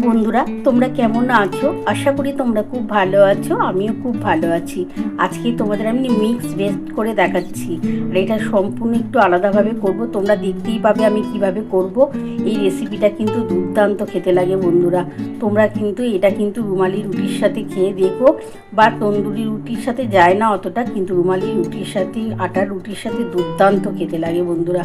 বন্ধুরা, তোমরা কেমন আছো? আশা করি তোমরা খুব ভালো আছো, আমিও খুব ভালো আছি। আজকে তোমাদের আমি মিক্স ভেজ করে দেখাচ্ছি। আর এটা সম্পূর্ণ একটু আলাদাভাবে করব। তোমরা দেখতেই পাবে আমি কীভাবে করব। এই রেসিপিটা কিন্তু দুর্দান্ত খেতে লাগে বন্ধুরা। তোমরা কিন্তু এটা কিন্তু রুমালি রুটির সাথে খেয়ে দেখো। বা তন্দুরি রুটির সাথে যায় না অতটা, কিন্তু রুমালি রুটির সাথে, আটার রুটির সাথে দুর্দান্ত খেতে লাগে বন্ধুরা।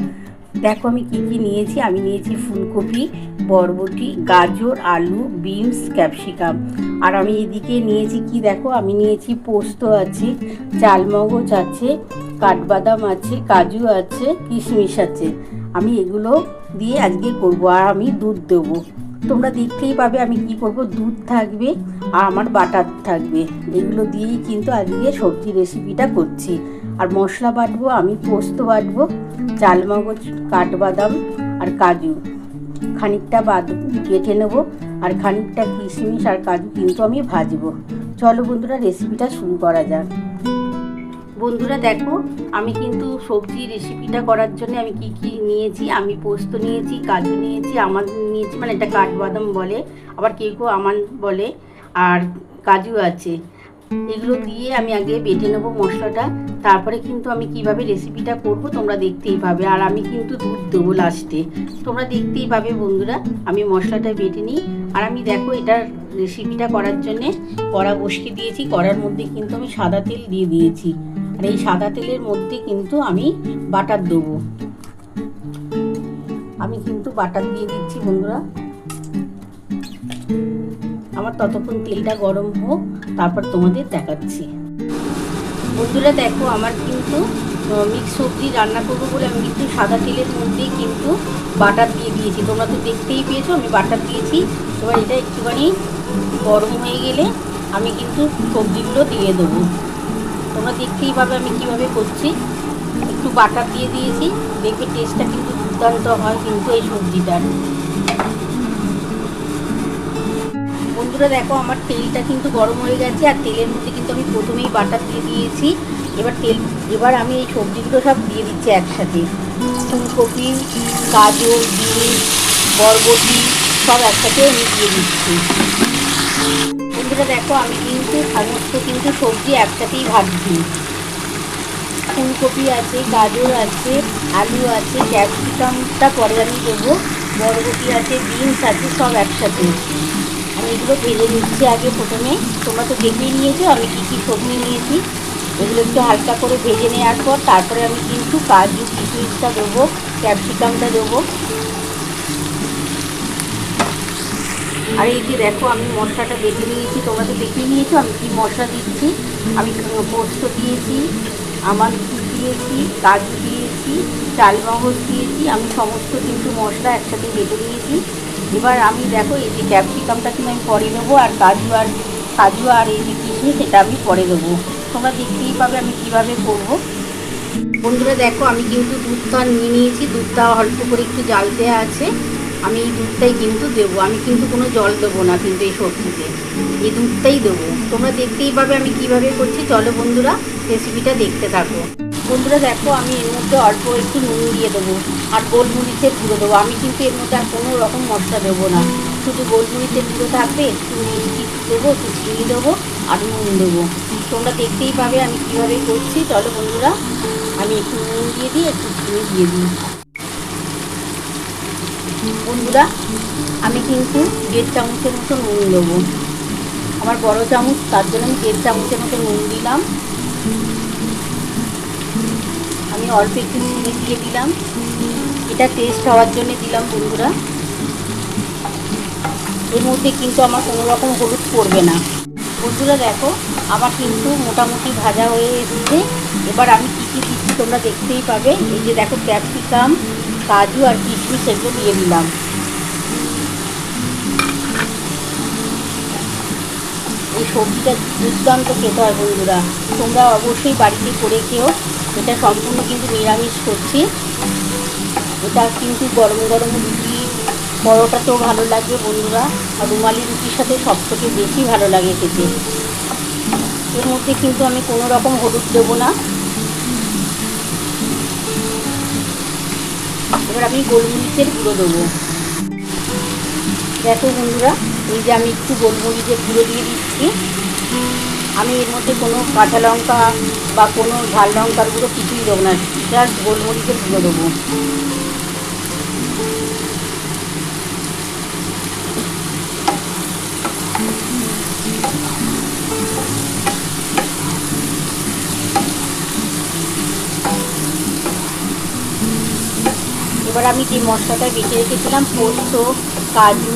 দেখো আমি কি কি নিয়েছি। আমি নিয়েছি ফুলকপি, বরবটি, গাজর, আলু, বিনস, ক্যাপসিকাম। আর আমি এদিকে নিয়েছি কি দেখো? আমি নিয়েছি পোস্ত আছে, চালমগজ আছে, কাঠবাদাম আছে, কাজু আছে, কিশমিশ আছে। আমি এগুলো দিয়ে আজকে করব আর আমি দুধ দেবো। তোমরা দেখতেই পাবে আমি কি করব? দুধ থাকবে আর আমার বাটার থাকবে। এগুলো দিয়েই কিন্তু আজকে সবজি রেসিপিটা করছি। আর মশলা বাটবো, আমি পোস্ত বাটবো চালমগজ কাঠবাদাম আর কাজু। খানিকটা বাদ কেটে নেব আর খানিকটা কিশমিশ আর কাজু কিন্তু আমি ভাজবো। চলো বন্ধুরা রেসিপিটা শুরু করা যাক। বন্ধুরা, দেখো, আমি কিন্তু সবজি রেসিপিটা করার জন্য আমি কি কি নিয়েছি? আমি পোস্ত নিয়েছি, কাজু নিয়েছি, আমার নিয়েছি মানে এটা কাঠবাদাম বলে, আবার কেউ কেউ আমান বলে, আর কাজু আছে। এগুলো দিয়ে আমি আগে বেটে নেব মশলাটা। তারপরে কিন্তু আমি কীভাবে রেসিপিটা করব তোমরা দেখতেই পাবে। আর আমি কিন্তু দুধ দেবো লাস্টে তোমরা দেখতেই পাবে বন্ধুরা, আমি মশলাটা বেটে নিই। আর আমি দেখো এটার রেসিপিটা করার জন্যে কড়া বসকে দিয়েছি। কড়ার মধ্যে কিন্তু আমি সাদা তেল দিয়ে দিয়েছি। আর এই সাদা তেলের মধ্যে কিন্তু আমি বাটার দেবো। আমি কিন্তু বাটার দিয়ে দিচ্ছি বন্ধুরা। আমার ততক্ষণ তেলটা গরম হোক। তারপর তোমাদের দেখাচ্ছি। বন্ধুরা দেখো, আমার কিন্তু মিক্স সবজি রান্না করব বলে আমি কিন্তু সাদা তেলের মধ্যেই কিন্তু বাটার দিয়ে দিয়েছি। তোমরা তো দেখতেই পেয়েছ, আমি বাটার দিয়েছি। এবার এটা একটুখানি গরম হয়ে গেলে আমি কিন্তু সবজিগুলো দিয়ে দেবো। তোমরা দেখতেই পাবে আমি কীভাবে করছি। একটু বাটার দিয়ে দিয়েছি, দেখবে টেস্টটা কিন্তু দুর্দান্ত হয় কিন্তু এই সবজিটার। বন্ধুরা দেখো, আমার তেলটা কিন্তু গরম হয়ে গেছে, আর তেলের মধ্যে কিন্তু আমি প্রথমেই বাটার দিয়ে দিয়েছি। এবার তেল, এবার আমি এই সবজিগুলো সব দিয়ে দিচ্ছি একসাথে। ফুলকপি, গাজর বিনস বরবটি, সব একসাথে আমি দিয়ে দিচ্ছি। বন্ধুরা দেখো, আমি কিন্তু সমস্ত কিন্তু সবজি একসাথেই ভাজছি। ফুলকপি আছে, গাজর আছে, আলু আছে, ক্যাপসিকামটা পরে আমি দেবো। বরবটি আছে, বিনস আছে, সব একসাথে। আমি এগুলো ভেজে নিচ্ছি আগে প্রথমে। তোমরা তো দেখেই নিয়েছো, আমি কী কী সবজি নিয়েছি। এগুলো একটু হালকা করে ভেজে নেওয়ার পর তারপরে আমি কিন্তু কাজু কিশমিশটা দেবো, ক্যাপসিকামটা দেবো। আর এই যে দেখো, আমি মশলাটা বেটে নিয়েছি। তোমরা তো দেখেই নিয়েছো, আমি কী মশলা দিচ্ছি? আমি পোস্ত দিয়েছি, আমার দিয়েছি, কাজু দিয়েছি চালমগজ দিয়েছি, আমি সমস্ত কিন্তু মশলা একসাথে বেটে নিয়েছি। এবার আমি দেখো এই যে ক্যাপসিকামটা কিন্তু আমি পরে দেবো আর কাজু আর কাজু আর এই যে কিশমিশ সেটা আমি পরে দেবো। তোমরা দেখতেই পাবে আমি কীভাবে করব। বন্ধুরা দেখো, আমি কিন্তু দুধটা নিয়ে নিয়েছি। দুধটা অল্প করে একটু জাল দেওয়া আছে। আমি এই দুধটাই কিন্তু দেবো। আমি কিন্তু কোনো জল দেবো না কিন্তু এই সবজিতে। এই দুধটাই দেবো। তোমরা দেখতেই পাবে আমি কীভাবে করছি। চলো বন্ধুরা রেসিপিটা দেখতে থাকো। বন্ধুরা দেখো, আমি এর মধ্যে অল্প একটু নুন দিয়ে দেবো আর গোলমরিচের গুঁড়ো দেবো। আমি কিন্তু এর মধ্যে আর কোনো রকম মশলা দেবো না। শুধু গোলমরিচের গুঁড়ো থাকবে, একটু মিষ্টি দেবো, একটু চিনি দেবো আর নুন দেবো। তোমরা দেখতেই পাবে আমি কীভাবে করছি। চলো বন্ধুরা, আমি একটু নুন দিয়ে দিই, একটু চিনি দিয়ে দিই। বন্ধুরা, আমি কিন্তু দেড় চামচের মতো নুন দেবো। আমার বড় চামচ, তার জন্য আমি দেড় চামচের মতো নুন দিলাম। অল্প একটু চিনি দিয়ে দিলাম। এটা টেস্ট হওয়ার জন্য দিলাম বন্ধুরা। এর মধ্যে কিন্তু আমার কোনো রকম হলুদ পড়বে না। বন্ধুরা দেখো, আমার কিন্তু মোটামুটি ভাজা হয়ে এসেছে। এবার আমি কী কী দিচ্ছি তোমরা দেখতেই পাবে। এই যে দেখো ক্যাপসিকাম, কাজু আর কিশমিশ এগুলো দিয়ে দিলাম। এই সবজিটা দুর্দান্ত খেতে হয় বন্ধুরা। তোমরা অবশ্যই বাড়িতে করে খেও। এটা সম্পূর্ণ কিন্তু নিরামিষ করছি এটা কিন্তু গরম গরম রুটি, পরোটাতেও ভালো লাগবে বন্ধুরা। আর রুমালি রুটির সাথে সব থেকে বেশি ভালো লাগে খেতে। এর মধ্যে কিন্তু আমি কোনো রকম হলুদ দেবো না। এবার আমি গোলমরিচের গুঁড়ো দেবো। দেখো বন্ধুরা এই যে আমি একটু গোলমরিচের গুঁড়ো দিয়ে দিচ্ছি। আমি এর মধ্যে কোনো কাঁচা লঙ্কা বা কোনো ঝাল লঙ্কার গুঁড়ো কিছুই দেবো না, জাস্ট গোলমরিচের গুঁড়ো দেবো। এবার আমি যে মশলাটা বেঁচে রেখেছিলাম, পোস্ত, কাজু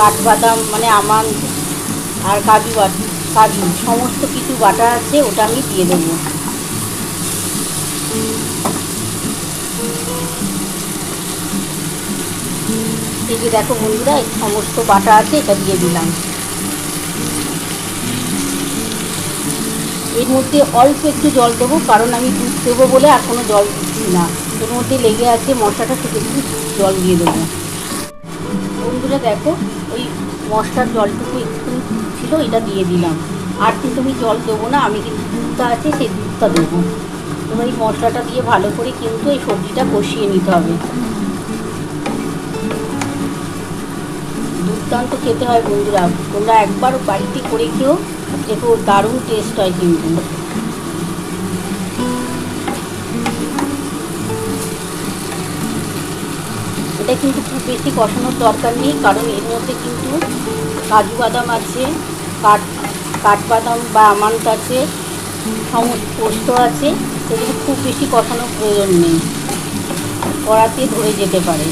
কাঠবাদাম মানে আমান আর কাজু বাট কাজু, সমস্ত কিছু বাটা আছে, ওটা আমি দিয়ে দেবো। এই যে দেখো বন্ধুরা সমস্ত বাটা আছে, এটা দিয়ে দিলাম। এর মধ্যে অল্প একটু জল দেবো, কারণ আমি দুধ দেবো বলে আর কোনো জল দিচ্ছি না। এর মধ্যে লেগে আছে মশলাটা থেকে একটু জল দিয়ে দেবো। বন্ধুরা দেখো ওই মশলার জলটুকু একটু ছিল, এটা দিয়ে দিলাম। আর কিন্তু আমি জল দেবো না, আমি কিন্তু দুধটা আছে, সেই দুধটা দেবো। এবার এই মশলাটা দিয়ে ভালো করে কিন্তু এই সবজিটা কষিয়ে নিতে হবে। দুর্দান্ত খেতে হয় বন্ধুরা, তোমরা একবার বাড়িতে করে খেও, দেখো দারুণ টেস্ট হয় কিন্তু। এটা কিন্তু খুব বেশি কষানোর দরকার নেই, কারণ এর মধ্যে কিন্তু কাজু বাদাম আছে, কাঠ, কাঠবাদাম বা আমান্ত আছে সমস্ত পোস্ত আছে সেগুলো খুব বেশি কষানোর প্রয়োজন নেই। কড়াতে ধরে যেতে পারে।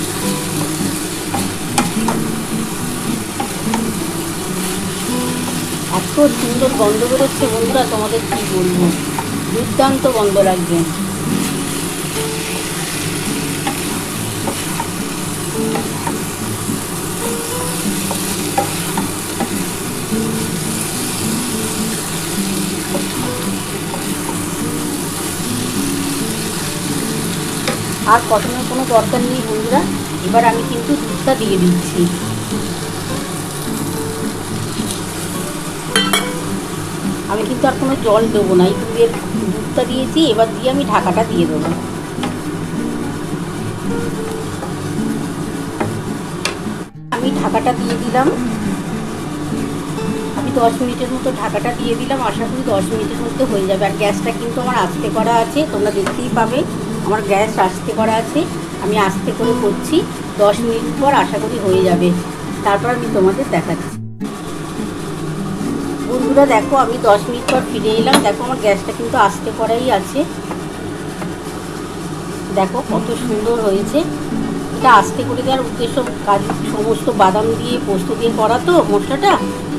এত সুন্দর গন্ধ বেরোচ্ছে বন্ধুরা, তোমাদের কি বলব? দুর্দান্ত গন্ধ লাগবে আর কষানোর কোনো দরকার নেই, বন্ধুরা। এবার আমি কিন্তু দুধটা দিয়ে দিচ্ছি। আমি কিন্তু আর কোনো জল দেবো না, এই দুধের দুধটা দিয়েছি, এবার দিয়ে আমি ঢাকাটা দিয়ে দেবো। আমি ঢাকাটা দিয়ে দিলাম। আমি দশ মিনিটের মতো ঢাকাটা দিয়ে দিলাম, আশা করি দশ মিনিটের মধ্যে হয়ে যাবে। আর গ্যাসটা কিন্তু আমার আস্তে করা আছে, তোমরা দেখতেই পাবে। আমার গ্যাস আস্তে করা আছে, আমি আস্তে করে করছি, দশ মিনিট পর আশা করি হয়ে যাবে। তারপর আমি তোমাদের দেখাচ্ছি। বন্ধুরা, দেখো, আমি দশ মিনিট পর ফিরে এলাম। দেখো, আমার গ্যাসটা কিন্তু আস্তে করাই আছে। দেখো, কত সুন্দর হয়েছে। এটা আস্তে করে দেওয়ার উদ্দেশ্য কাজ, সমস্ত বাদাম দিয়ে, পোস্ত দিয়ে করা তো, মশলাটা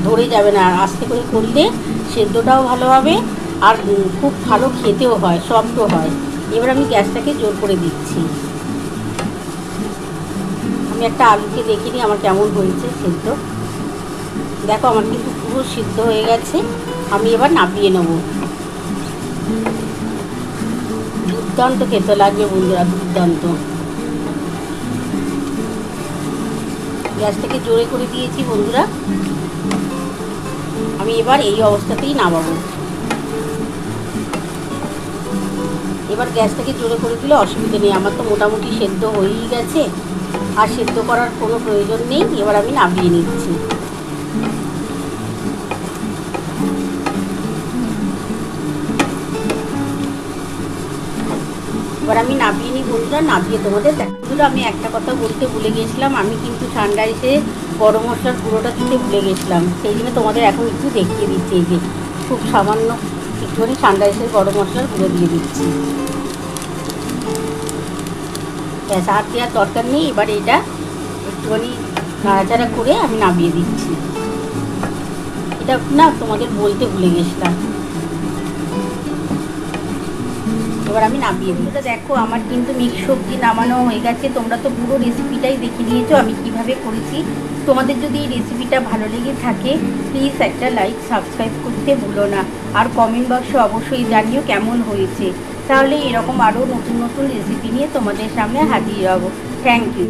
ধরে যাবে না। আর আস্তে করে করলে সেদ্ধটাও ভালো হবে। আর খুব ভালো খেতেও হয় সফট হয়। এবার আমি গ্যাসটাকে জোর করে দিচ্ছি। আমি একটা আলুকে দেখিনি, আমার কেমন হয়েছে সেদ্ধ। দেখো, আমার কিন্তু পুরো সিদ্ধ হয়ে গেছে। আমি এবার নামিয়ে নেব। দুর্দান্ত খেতে লাগবে বন্ধুরা, দুর্দান্ত। গ্যাসটাকে জোরে করে দিয়েছি বন্ধুরা। আমি এবার এই অবস্থাতেই নামাবো। এবার গ্যাসটাকে জোরে করে দিলে অসুবিধা নেই। আমার তো মোটামুটি সেদ্ধ হয়েই গেছে। আর সেদ্ধ করার কোনো প্রয়োজন নেই। এবার আমি নামিয়ে নিচ্ছি। এবার আমি নামিয়ে নিই বন্ধুরা নামিয়ে তোমাদের বন্ধুরা আমি একটা কথা বলতে ভুলে গেছিলাম। আমি কিন্তু সানরাইসে গরম মশলার গুঁড়োটা দিতে ভুলে গেছিলাম। সেই জন্য তোমাদের এখন একটু দেখিয়ে দিচ্ছি। এই যে খুব সামান্য একটুখানি সানরাইসের গরম মশলার গুঁড়ো দিয়ে দিচ্ছি। ব্যাস, আর দেওয়ার দরকার নেই, এবার এটা একটুখানি নাড়াচাড়া করে আমি নামিয়ে দিচ্ছি। এটা না তোমাদের বলতে ভুলে গেছিলাম। এবার আমি নামিয়ে দিই এটা দেখো, আমার কিন্তু মিক্স সবজি নামানো হয়ে গেছে। তোমরা তো পুরো রেসিপিটাই দেখে নিয়েছো, আমি কীভাবে করেছি। তোমাদের যদি এই রেসিপিটা ভালো লেগে থাকে প্লিজ একটা লাইক সাবস্ক্রাইব করতে ভুলো না। আর কমেন্ট বক্সে অবশ্যই জানিও কেমন হয়েছে। তাহলে এরকম আরও নতুন নতুন রেসিপি নিয়ে তোমাদের সামনে হাজির হব। Thank you